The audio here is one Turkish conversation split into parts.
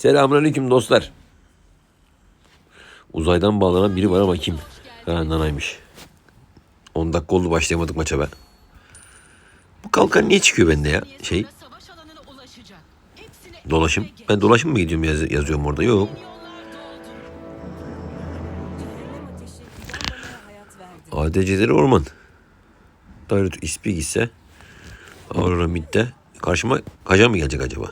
Selamünaleyküm dostlar. Uzaydan bağlanan biri var ama kim? Ha nanaymış. 10 dakika oldu başlayamadık maça be. Bu kalkan niye çıkıyor bende ya? Şey dolaşım. Ben dolaşım mı gidiyorum yaz- yazıyorum orada? Yok. ADC'leri orman. Dairut ispi gitse Aurora midde. Karşıma kaca mı gelecek acaba?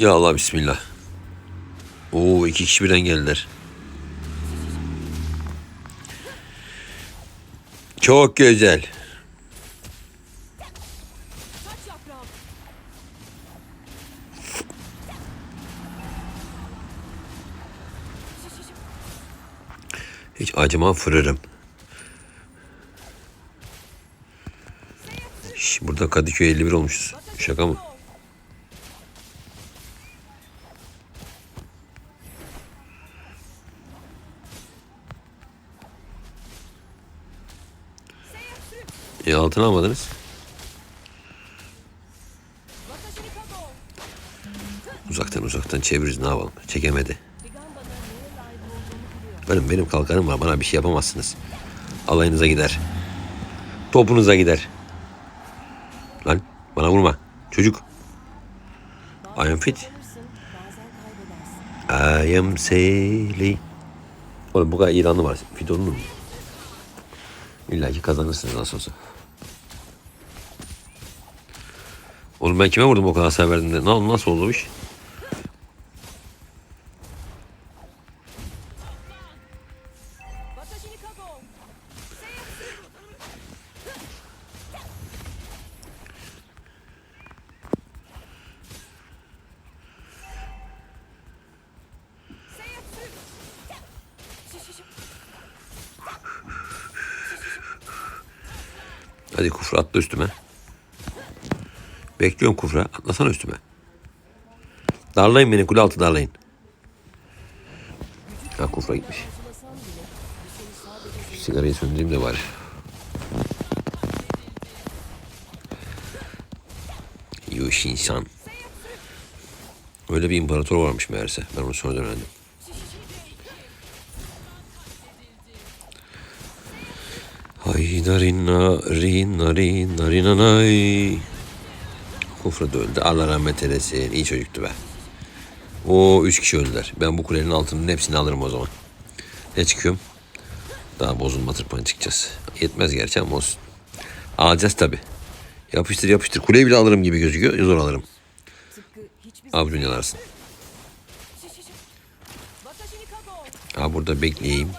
Ya Allah bismillah. Oo iki kişi birden geldiler. Çok güzel. Hiç acıma fırırım. Şş, burada Kadıköy 51 olmuşuz. Şaka mı? Altına almadınız. Uzaktan uzaktan çeviririz ne yapalım. Çekemedi. Benim benim kalkanım var. Bana bir şey yapamazsınız. Alayınıza gider. Topunuza gider. Lan bana vurma. Çocuk. I am fit. I am sailing. Oğlum bu kadar İranlı var. Fit olunur mu? İlla ki kazanırsınız nasıl olsa. Oğlum ben kime vurdum o kadar hasar verdim de. Na- Nasıl oldu iş? Hadi kufra atla üstüme. Bekliyorum kufra. Atlasana üstüme. Darlayın beni kule altı darlayın. Ha kufra gitmiş. Sigarayı söndüreyim de bari. Yuş insan. Öyle bir imparator varmış meğerse. Ben onu sonra öğrendim. Hay narin narin narin narinanay. Kufra da öldü. Allah rahmet eylesin. İyi çocuktu be. O üç kişi öldüler. Ben bu kulenin altının hepsini alırım o zaman. Ne çıkıyorum? Daha bozulma tırpanı çıkacağız. Yetmez gerçi ama olsun. Alacağız tabi. Yapıştır yapıştır. Kuleyi bile alırım gibi gözüküyor. Zor alırım. Avucun yalarsın. Ha burada bekleyeyim.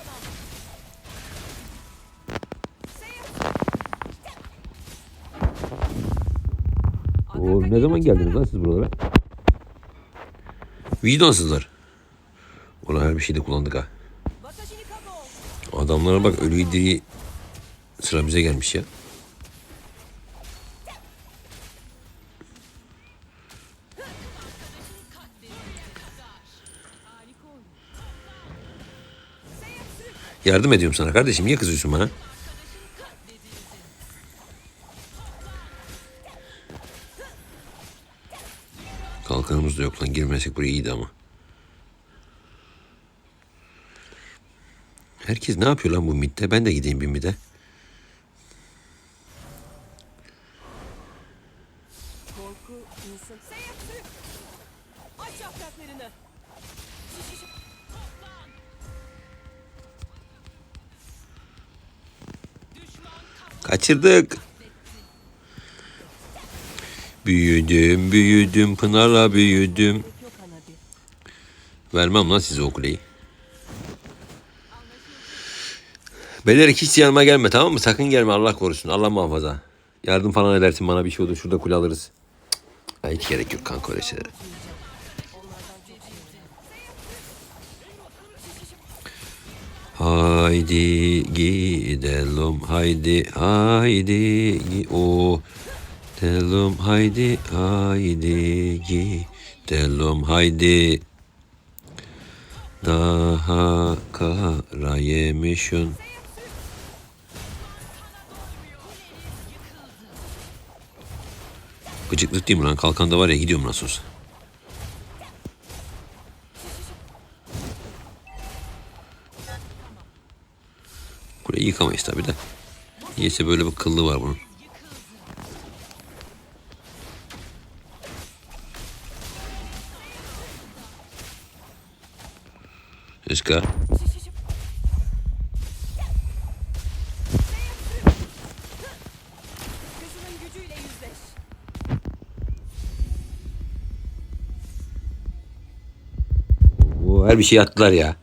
Ne zaman geldiniz lan siz buralara? Vicdansızlar. Ulan her bir şeyde kullandık ha. Adamlara bak ölüyü diri sıra bize gelmiş ya. Yardım ediyorum sana kardeşim. Niye kızıyorsun bana? Kalkanımız da yok lan. Girmesek buraya iyiydi ama. Herkes ne yapıyor lan bu midde? Ben de gideyim bir yapraklarını. Kaçırdık. Büyüdüm, büyüdüm, Pınar'la büyüdüm. Vermem lan size o kuleyi. Beyler hiç yanıma gelme tamam mı? Sakın gelme Allah korusun. Allah muhafaza. Yardım falan edersin bana bir şey olur. Şurada kule alırız. Cık. hiç gerek yok kanka öyle şeylere. Haydi gidelim haydi haydi o gidelim haydi haydi gidelim haydi daha kara yemişin Gıcıklık değil mi lan? Kalkanda var ya gidiyorum nasıl olsa. Kuleyi yıkamayız tabi de. Niyeyse böyle bir kıllı var bunun. Yüzleş. Oo, her bir şey attılar ya.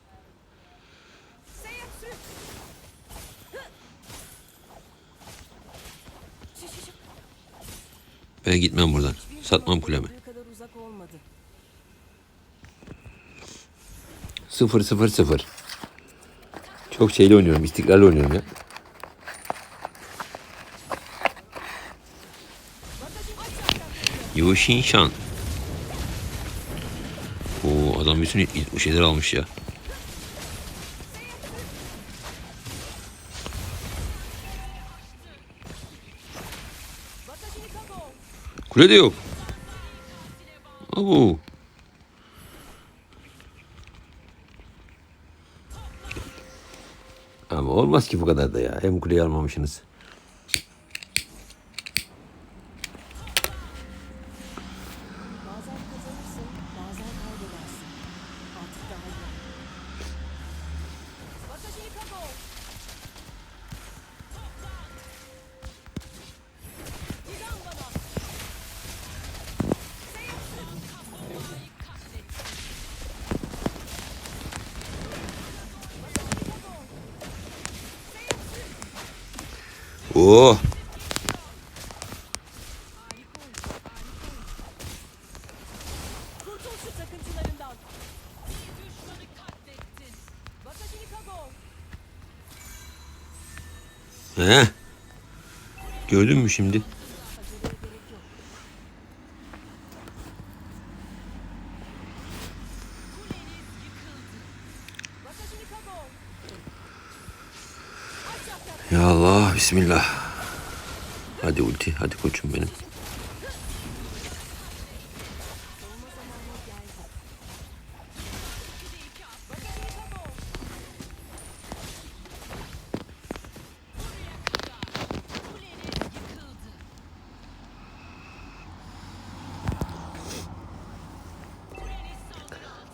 Ben gitmem buradan. Satmam kulemi. 0 0 0. Çok şeyle oynuyorum. İstikrarlı oynuyorum ya. Yu Shinshan. Oo adam bütün şeyler almış ya. Kule de yok. Abo. Olmaz ki bu kadar da ya. Hem kuleyi almamışsınız. Kago. He. Gördün mü şimdi? Ya Allah bismillah. Hadi ulti hadi koçum benim.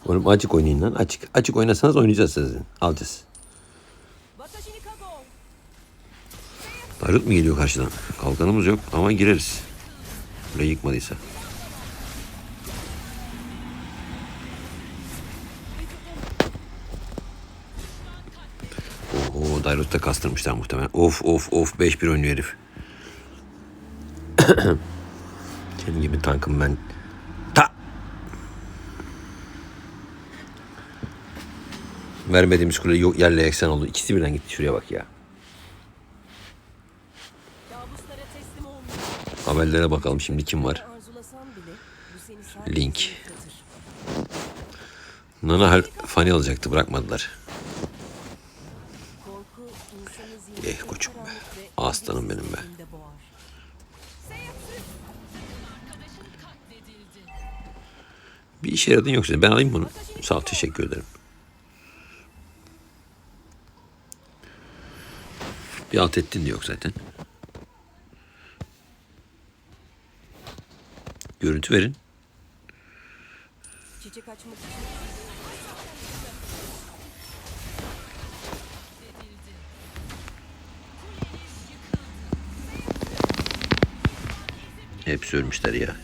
Oğlum açık oynayın lan açık. Açık oynasanız oynayacağız sizin. Alacağız. Barut mu geliyor karşıdan? Kalkanımız yok ama gireriz. Burayı yıkmadıysa. Oho Dairut'ta kastırmışlar muhtemelen. Of of of 5-1 oynuyor herif. Senin gibi tankım ben. Ta! Vermediğimiz kule yerle eksen oldu. İkisi birden gitti şuraya bak ya. Haberlere bakalım şimdi kim var. Link. Nana her fani alacaktı bırakmadılar. Eh koçum be. Aslanım benim be. Bir işe yaradın yoksa ben alayım bunu. Sağ ol teşekkür ederim. Bir alt ettin de yok zaten. Görüntü verin. Çiçek açmak için Hepsi ölmüşler ya.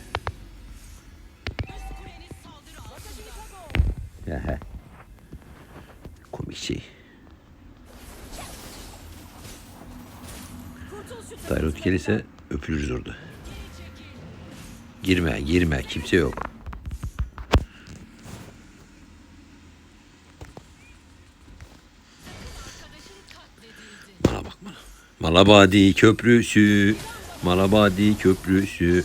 He. Komik şey. Dairot gelirse öpülürüz orada. Girme girme kimse yok. Bana bak bana. Malabadi köprüsü. Malabadi köprüsü.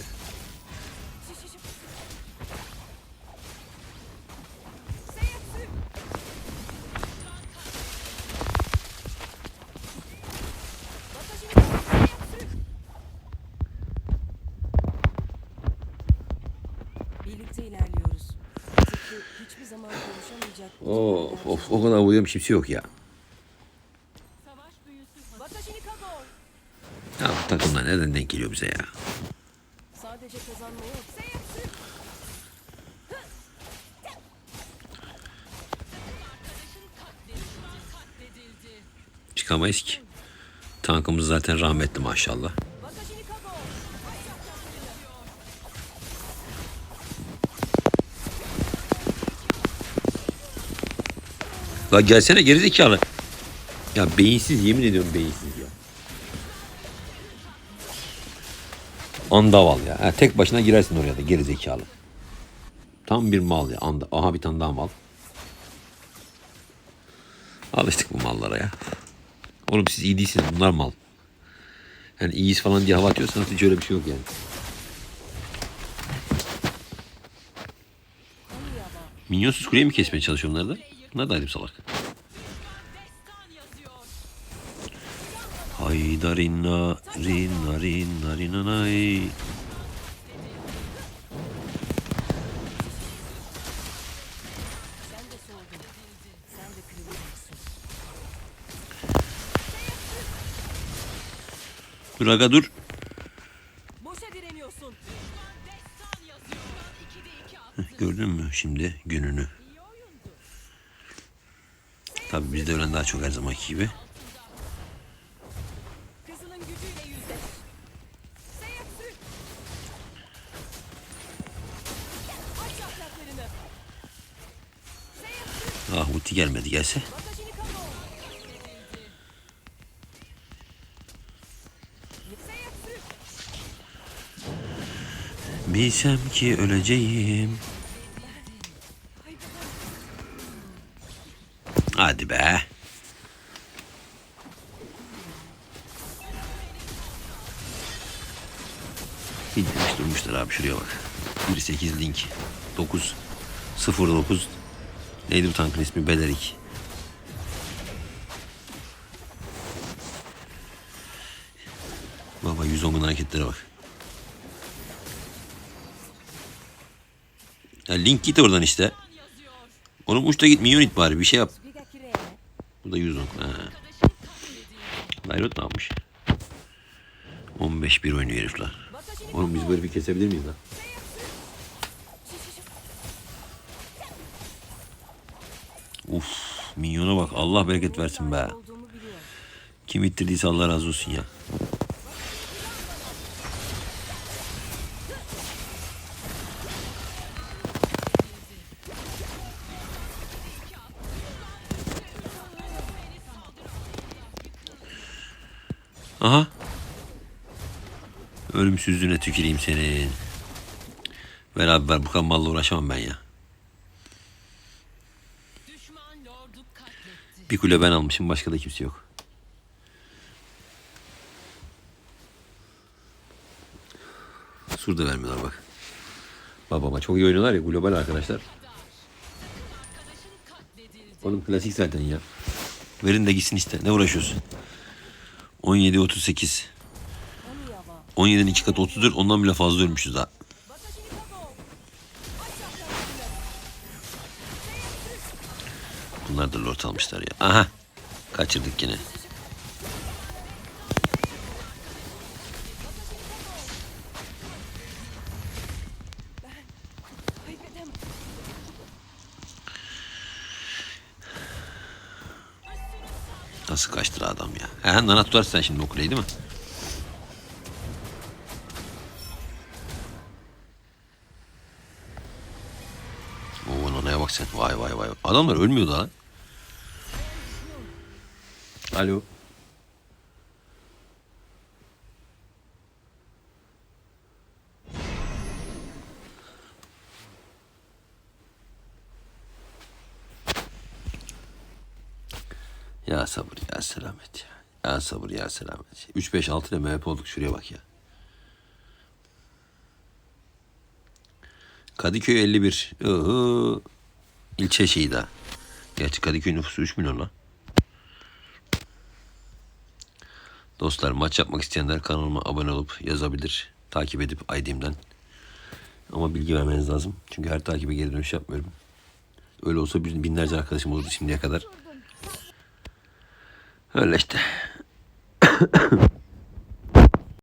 Zaman konuşamayacak. Of of o kadar vuruyorum kimse yok ya. Ya bu takımlar nereden denk geliyor bize ya? Sadece kazanma yok. Seyatsu. katledildi. Çıkamayız ki. Tankımız zaten rahmetli maşallah. La gelsene gerizekalı. Ya beyinsiz yemin ediyorum beyinsiz ya. Andaval ya. Ha, tek başına girersin oraya da gerizekalı. Tam bir mal ya. Anda. Aha bir tane daha mal. Alıştık bu mallara ya. Oğlum siz iyi değilsiniz. Bunlar mal. Yani iyiyiz falan diye hava atıyorsanız hiç öyle bir şey yok yani. Minyonsuz kuleyi mi kesmeye çalışıyor onlar da? Bir salak. Haydarina rinna rinna. Sen de kırılacaksın. Dur aga dur. Boşa direniyorsun. Destan yazıyor. 2'de 2 attı. Gördün mü şimdi gününü? Tabii bizde ölen daha çok her zamanki gibi. Ah ulti gelmedi gelse. Bilsem ki öleceğim. Hadi be. İndirmiş durmuşlar abi şuraya bak. 1.8 link. 9. 09. Neydi bu tankın ismi? Belerik. Baba 110'un hareketlere bak. Ya link git oradan işte. Oğlum uçta git minyon it bari bir şey yap. Bu da 110. Ha. Ne yapmış? 15-1 oynuyor herifler. Watashi ni Oğlum biz bu herifi kesebilir miyiz lan? Uf, minyona bak. Allah bereket versin be. Kim ittirdiyse Allah razı olsun ya. Ölümsüzlüğüne tüküreyim senin. Ver abi ver bu kadar malla uğraşamam ben ya. Bir kule ben almışım başka da kimse yok. Sur da vermiyorlar bak. Bak baba çok iyi oynuyorlar ya global arkadaşlar. Oğlum klasik zaten ya. Verin de gitsin işte. Ne uğraşıyorsun? 17 38. Onu yava. 17'nin 2 katı 34. Ondan bile fazla ölmüşüz ha. Bunlar da lord almışlar ya. Aha. Kaçırdık yine. Nasıl kaçtı adam ya? He nana tutarsın sen şimdi o değil mi? Bak sen. Vay vay vay. Adamlar ölmüyor da lan. Alo. Ya sabır ya selamet ya. Ya sabır ya selamet. 3-5-6 ile MHP olduk şuraya bak ya. Kadıköy 51. Ihı. İlçe şeyi daha. Gerçi Kadıköy nüfusu 3 milyon lan. Dostlar maç yapmak isteyenler kanalıma abone olup yazabilir. Takip edip ID'imden Ama bilgi vermeniz lazım. Çünkü her takibe geri dönüş yapmıyorum. Öyle olsa bin- binlerce arkadaşım olurdu şimdiye kadar. Öyle işte.